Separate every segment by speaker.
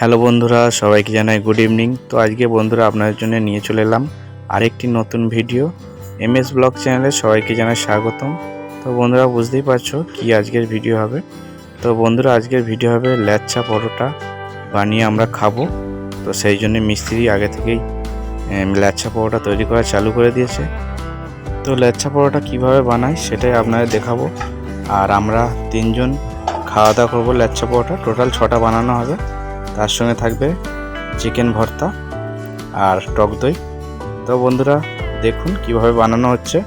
Speaker 1: Hello বন্ধুরা, সবাইকে জানাই গুড ইভিনিং তো আজকে বন্ধুরা আপনাদের জন্য নিয়ে চলে এলাম আরেকটি নতুন ভিডিও এম এস ব্লগ চ্যানেলে সবাইকে জানাই স্বাগতম। তো বন্ধুরা, বুঝতেই পারছ কি আজকের ভিডিও হবে। তো বন্ধুরা, আজকের ভিডিও হবে ল্যাচ্ছা পরোটা বানিয়ে আমরা খাব। তো সেই জন্য মিস্ত্রি আগে থেকেই ল্যাচ্ছা পরোটা তৈরি করা চালু করে দিয়েছে। তো ল্যাচ্ছা পরোটা কীভাবে বানায় সেটাই আপনাদের দেখাবো। আর আমরা তিনজন খাওয়া দাওয়া করব ল্যাচ্ছা পরোটা। টোটাল ছটা বানানো হবে। তার সঙ্গে থাকবে চিকেন ভর্তা আর টক দই। তো বন্ধুরা দেখুন কীভাবে বানানো হচ্ছে।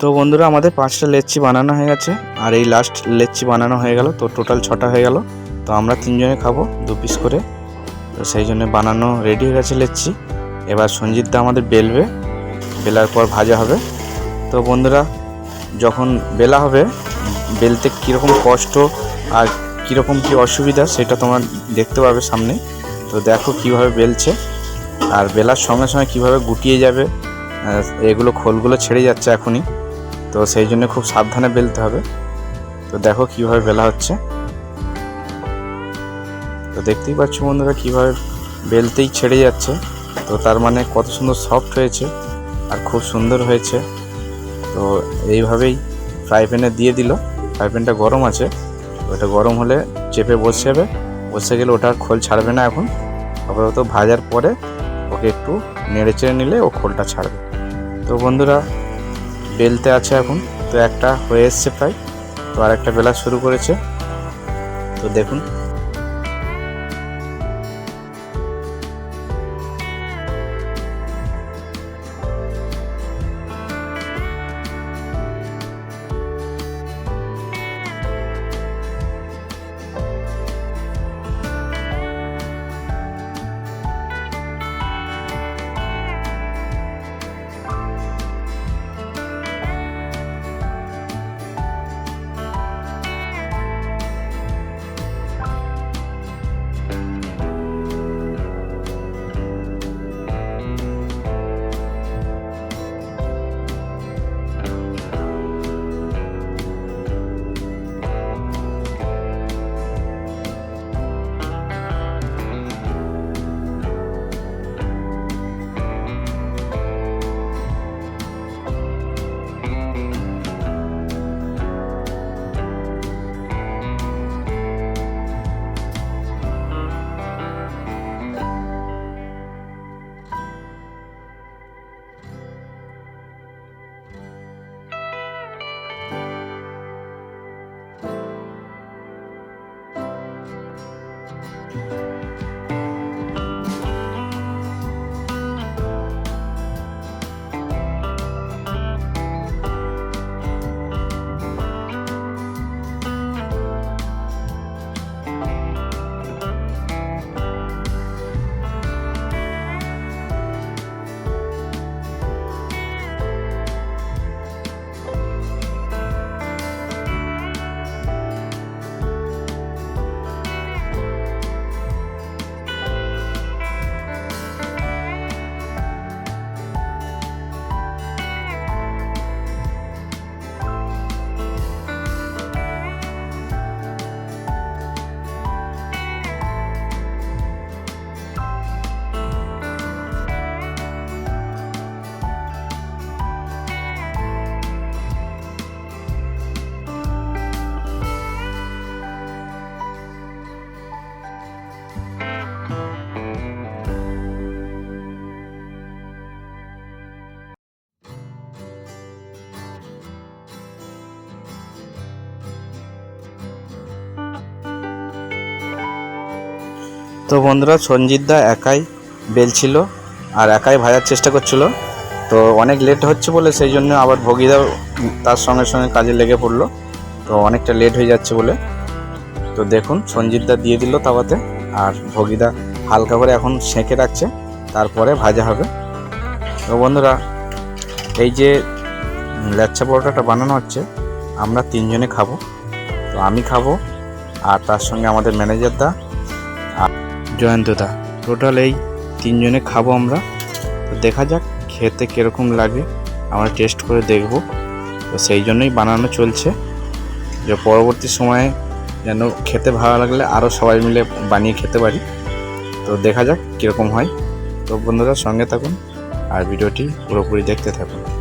Speaker 1: তো বন্ধুরা, আমাদের পাঁচটা লেচ্চি বানানো হয়ে গেছে। আর এই লাস্ট লেচ্চি বানানো হয়ে গেল। তো টোটাল ছটা হয়ে গেল। তো আমরা তিনজনে খাব দু পিস করে। তো সেই জন্য বানানো রেডি হয়ে গেছে লেচ্চি এবার সঞ্জিত দা আমাদের বেলবে। বেলার পর ভাজা হবে। তো বন্ধুরা, যখন বেলা হবে, বেলতে কীরকম কষ্ট আর কীরকম কী অসুবিধা সেটা তোমরা দেখতে পাবে সামনে। তো দেখো কীভাবে বেলছে। আর বেলার সঙ্গে সঙ্গে কীভাবে গুটিয়ে যাবে এগুলো খোলগুলো ছেড়ে যাচ্ছে এখনই। তো সেই জন্য খুব সাবধানে বেলতে হবে। তো দেখো কীভাবে বেলা হচ্ছে। তো দেখতেই পাচ্ছ বন্ধুরা কীভাবে বেলতেই ছেড়ে যাচ্ছে। তো তার মানে কত সুন্দর সফট হয়েছে আর খুব সুন্দর হয়েছে। তো এইভাবেই ফ্রাই প্যানে দিয়ে দিল। ফ্রাই প্যানটা গরম আছে। ওটা গরম হলে চেপে বসে যাবে। বসে গেলে ওটার খোল ছাড়বে না এখন। আপাতত ভাজার পরে ওকে একটু নেড়ে চেড়ে নিলে ও খোলটা ছাড়বে। তো বন্ধুরা বেলতে আছে এখন। তো একটা হয়ে এসছে প্রায়। তো আর একটা বেলা শুরু করেছে। তো দেখুন। তো বন্ধুরা সঞ্জিতদা একাই বেলছিল আর একাই ভাজার চেষ্টা করছিল। তো অনেক লেট হচ্ছে বলে সেই জন্য আবার ভগিদাও তার সঙ্গে সঙ্গে কাজে লেগে পড়ল। তো অনেকটা লেট হয়ে যাচ্ছে বলে। তো দেখুন সঞ্জিতদা দিয়ে দিল তাওয়াতে আর ভগিদা হালকা করে এখন সেঁকে রাখছে, তারপরে ভাজা হবে। তো বন্ধুরা, এই যে ল্যাচ্ছা পরোটাটা বানানো হচ্ছে, আমরা তিনজনে খাব। তো আমি খাব আর তার সঙ্গে আমাদের ম্যানেজার দা আর জয়ন্ত দা টোটাল এই তিনজনে খাব আমরা। তো দেখা যাক খেতে কীরকম লাগে। আমরা টেস্ট করে দেখব। তো সেই জন্যই বানানো চলছে। যে পরবর্তী সময়ে যেন খেতে ভালো লাগলে আরও সবাই মিলে বানিয়ে খেতে পারি। তো দেখা যাক কীরকম হয়। তো বন্ধুরা সঙ্গে থাকুন আর ভিডিওটি পুরোপুরি দেখতে থাকুন।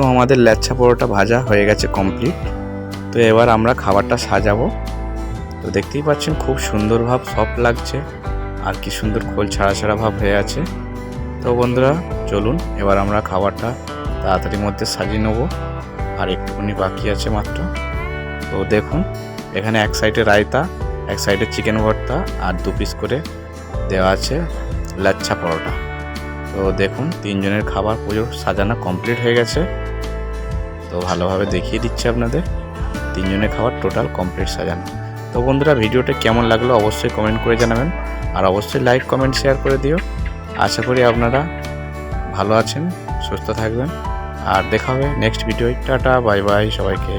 Speaker 1: তো আমাদের ল্যাচ্ছা পরোটা ভাজা হয়ে গেছে কমপ্লিট তো এবার আমরা খাবারটা সাজাবো। তো দেখতেই পাচ্ছেন খুব সুন্দর ভাব সফট লাগছে। আর কি সুন্দর খোল ছাড়া ছাড়া ভাব হয়ে আছে। তো বন্ধুরা, চলুন, এবার আমরা খাবারটা তাড়াতাড়ির মধ্যে সাজিয়ে নেব। আর একটুখানি বাকি আছে মাত্র। তো দেখুন, এখানে এক সাইডে রায়তা, এক সাইডে চিকেন ভর্তা আর দু পিস করে দেওয়া আছে লাচ্ছা পরোটা। তো দেখুন, তিনজনের খাবার পুজো সাজানো কমপ্লিট হয়ে গেছে। তো ভালোভাবে দেখিয়ে দিচ্ছি আপনাদের। তিনজনের খাবার টোটাল কমপ্লিট সাজানো। তো বন্ধুরা, ভিডিওটা কেমন লাগল অবশ্যই কমেন্ট করে জানাবেন। আর অবশ্যই লাইক কমেন্ট শেয়ার করে দিও। আশা করি আপনারা ভালো আছেন, সুস্থ থাকবেন। আর দেখা হবে next video tata bye bye সবাইকে।